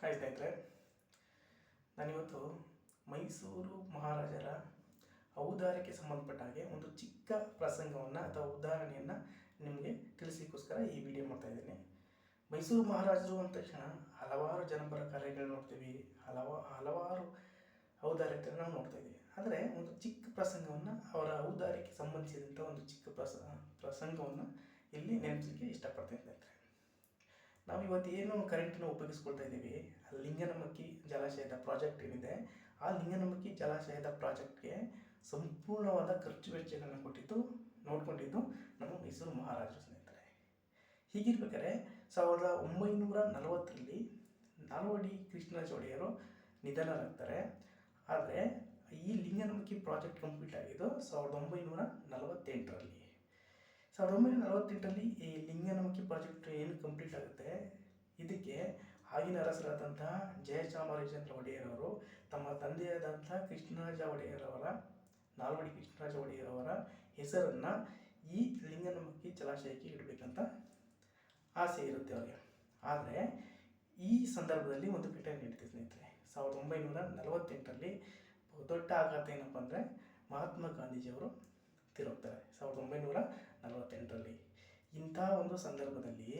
Hi ಸ್ನೇಹಿತರೆ. ನಾನಿವತ್ತು ಮೈಸೂರು ಮಹಾರಾಜರ ಔದಾರ್ಯಕ್ಕೆ ಸಂಬಂಧಪಟ್ಟ ಹಾಗೆ ಒಂದು ಚಿಕ್ಕ ಪ್ರಸಂಗವನ್ನು ಅಥವಾ ಉದಾಹರಣೆಯನ್ನು ನಿಮಗೆ ತಿಳಿಸಿಕೋಸ್ಕರ ಈ ವಿಡಿಯೋ ಮಾಡ್ತಾ ಇದ್ದೀನಿ. ಮೈಸೂರು ಮಹಾರಾಜರು ಅಂದ ತಕ್ಷಣ ಹಲವಾರು ಜನಪರ ಕಾರ್ಯಗಳು ನೋಡ್ತೀವಿ. ಹಲವ, ಹಲವಾರು ಔದಾರ್ಯತೆಯನ್ನು ನಾವು ನೋಡ್ತಾ ಇದ್ದೀವಿ. ಆದರೆ ಒಂದು ಚಿಕ್ಕ ಪ್ರಸಂಗವನ್ನು ಅವರ ಔದಾರ್ಯಕ್ಕೆ ಸಂಬಂಧಿಸಿದಂಥ ಒಂದು ಚಿಕ್ಕ ಪ್ರಸ, ಪ್ರಸಂಗವನ್ನು ಇಲ್ಲಿ ನೆನಪಿಸಲಿಕ್ಕೆ ಇಷ್ಟಪಡ್ತೀನಿ ಸ್ನೇಹಿತರೆ. ನಾವು ಇವತ್ತು ಏನು ಕರೆಂಟನ್ನು ಉಪಯೋಗಿಸ್ಕೊಳ್ತಾ ಇದ್ದೀವಿ. ಲಿಂಗನಮಕ್ಕಿ ಜಲಾಶಯದ ಪ್ರಾಜೆಕ್ಟ್ ಏನಿದೆ, ಆ ಲಿಂಗನಮಕ್ಕಿ ಜಲಾಶಯದ ಪ್ರಾಜೆಕ್ಟ್ಗೆ ಸಂಪೂರ್ಣವಾದ ಖರ್ಚು ವೆಚ್ಚಗಳನ್ನು ಕೊಟ್ಟಿದ್ದು, ನೋಡ್ಕೊಂಡಿದ್ದು ನಮ್ಮ ಮೈಸೂರು ಮಹಾರಾಜರು ಸ್ನೇಹಿತರೆ. ಹೀಗಿರ್ಬೇಕಾದ್ರೆ ಸಾವಿರದ ಒಂಬೈನೂರ ನಲವತ್ತರಲ್ಲಿ ನಾಲ್ವಡಿ ಕೃಷ್ಣರಾಜ ಒಡೆಯರು ನಿಧನರಾಗ್ತಾರೆ. ಆದರೆ ಈ ಲಿಂಗನಮಕ್ಕಿ ಪ್ರಾಜೆಕ್ಟ್ ಕಂಪ್ಲೀಟ್ ಆಗಿದ್ದು ಸಾವಿರದ ಒಂಬೈನೂರ ನಲವತ್ತೆಂಟರಲ್ಲಿ. ಸಾವಿರದ ಒಂಬೈನೂರ ನಲವತ್ತೆಂಟರಲ್ಲಿ ಈ ಲಿಂಗನಮಕ್ಕಿ ಪ್ರಾಜೆಕ್ಟ್ ಏನು ಕಂಪ್ಲೀಟ್ ಆಗುತ್ತೆ? ಇದಕ್ಕೆ ಆಗಿನ ಅರಸರಾದಂತಹ ಜಯಚಾಮರಾಜೇಂದ್ರ ಒಡೆಯರವರು, ತಮ್ಮ ತಂದೆಯಾದಂಥ ಕೃಷ್ಣರಾಜ ಒಡೆಯರವರ, ನಾಲ್ವಡಿ ಕೃಷ್ಣರಾಜ ಒಡೆಯರವರ ಹೆಸರನ್ನು ಈ ಲಿಂಗನಮಕ್ಕಿ ಜಲಾಶಯಕ್ಕೆ ಇಡಬೇಕಂತ ಆಸೆ ಇರುತ್ತೆ ಅವರಿಗೆ. ಆದರೆ ಈ ಸಂದರ್ಭದಲ್ಲಿ ಒಂದು ಘಟನೆ ನಡೀತಿದೆ ಸ್ನೇಹಿತರೆ. ಸಾವಿರದ ಒಂಬೈನೂರ ನಲವತ್ತೆಂಟರಲ್ಲಿ ಬಹುದೊಡ್ಡ ಆಘಾತ ಏನಪ್ಪ ಅಂದರೆ ಮಹಾತ್ಮ ಗಾಂಧೀಜಿಯವರು ತಿರುಗ್ತಾರೆ. ಸಾವಿರದ ಒಂಬೈನೂರ ನಲವತ್ತೆಂಟರಲ್ಲಿ ಇಂಥ ಒಂದು ಸಂದರ್ಭದಲ್ಲಿ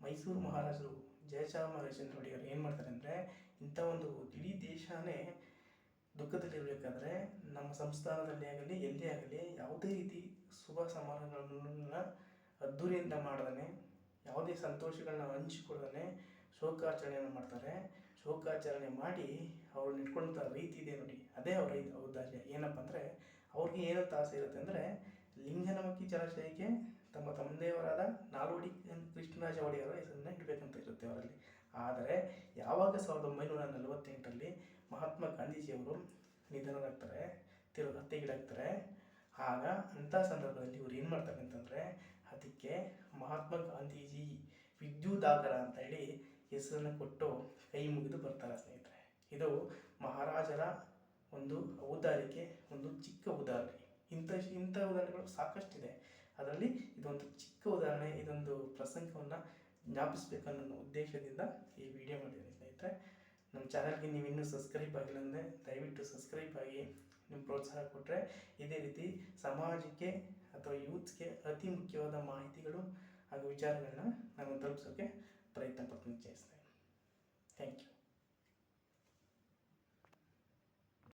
ಮೈಸೂರು ಮಹಾರಾಜರು ಜಯಚಾಮರಾಜೇಂದ್ರ ಒಡೆಯರು ಏನು ಮಾಡ್ತಾರೆ ಅಂದರೆ ಇಂಥ ಒಂದು ಇಡೀ ದೇಶನೇ ದುಃಖದಲ್ಲಿರಬೇಕಾದ್ರೆ ನಮ್ಮ ಸಂಸ್ಥಾನದಲ್ಲಿ ಆಗಲಿ, ಎಲ್ಲೇ ಆಗಲಿ ಯಾವುದೇ ರೀತಿ ಶುಭ ಸಮಾರಂಭಗಳನ್ನ ಅದ್ದೂರಿಯಿಂದ ಮಾಡ್ದಾನೆ. ಯಾವುದೇ ಸಂತೋಷಗಳನ್ನ ಹಂಚಿಕೊಳ್ದೇ ಶೋಕಾಚರಣೆಯನ್ನು ಮಾಡ್ತಾರೆ. ಶೋಕಾಚರಣೆ ಮಾಡಿ ಅವ್ರು ಇಟ್ಕೊಂಡಂಥ ರೀತಿ ಇದೆ ನೋಡಿ. ಅದೇ ಅವರ ಔದಾರ್ಯ. ಏನಪ್ಪ ಅಂದರೆ ಅವ್ರಿಗೆ ಏನಂತ ಆಸೆ ಇರುತ್ತೆ ಅಂದರೆ ಲಿಂಗನಮಕ್ಕಿ ಜಲಾಶಯಕ್ಕೆ ತಮ್ಮ ತಂದೆಯವರಾದ ನಾಲ್ವಡಿ ಕೃಷ್ಣರಾಜ ಒಡೆಯರ ಹೆಸರನ್ನ ಇಡಬೇಕಂತ ಇರುತ್ತೆ ಅವರಲ್ಲಿ. ಆದರೆ ಯಾವಾಗ ಸಾವಿರದ ಒಂಬೈನೂರ ನಲವತ್ತೆಂಟರಲ್ಲಿ ಮಹಾತ್ಮ ಗಾಂಧೀಜಿಯವರು ನಿಧನರಾಗ್ತಾರೆ, ತಿರು, ಹತ್ಯೆಗೀಡಾಗ್ತಾರೆ, ಆಗ ಅಂಥ ಸಂದರ್ಭದಲ್ಲಿ ಇವ್ರು ಏನು ಮಾಡ್ತಾರೆ ಅಂತಂದರೆ ಅದಕ್ಕೆ ಮಹಾತ್ಮ ಗಾಂಧೀಜಿ ವಿದ್ಯುದಾಗರ ಅಂತ ಹೇಳಿ ಹೆಸರನ್ನು ಕೊಟ್ಟು ಕೈ ಮುಗಿದು ಬರ್ತಾರೆ ಸ್ನೇಹಿತರೆ. ಇದು ಮಹಾರಾಜರ ಒಂದು ಔದಾರ್ಯಕ್ಕೆ ಒಂದು ಚಿಕ್ಕ ಉದಾಹರಣೆ ಇಂಥ ಇಂಥ ಉದಾಹರಣೆಗಳು ಸಾಕಷ್ಟಿದೆ. ಅದರಲ್ಲಿ ಇದೊಂದು ಚಿಕ್ಕ ಉದಾಹರಣೆ, ಇದೊಂದು ಪ್ರಸಂಗವನ್ನು ಜ್ಞಾಪಿಸ್ಬೇಕನ್ನೋ ಉದ್ದೇಶದಿಂದ ಈ ವಿಡಿಯೋ ಮಾಡಿದ್ದೀನಿ ಸ್ನೇಹಿತರೆ. ನಮ್ಮ ಚಾನಲ್ಗೆ ನೀವು ಇನ್ನೂ ಸಬ್ಸ್ಕ್ರೈಬ್ ಆಗಿಲ್ಲ ಅಂದರೆ ದಯವಿಟ್ಟು ಸಬ್ಸ್ಕ್ರೈಬ್ ಆಗಿ ನಿಮ್ಮ ಪ್ರೋತ್ಸಾಹ ಕೊಟ್ಟರೆ ಇದೇ ರೀತಿ ಸಮಾಜಕ್ಕೆ ಅಥವಾ ಯೂತ್ಸ್ಗೆ ಅತಿ ಮುಖ್ಯವಾದ ಮಾಹಿತಿಗಳು ಹಾಗೂ ವಿಚಾರಗಳನ್ನ ನಾನು ತಲುಪಿಸೋಕ್ಕೆ ಪ್ರಯತ್ನ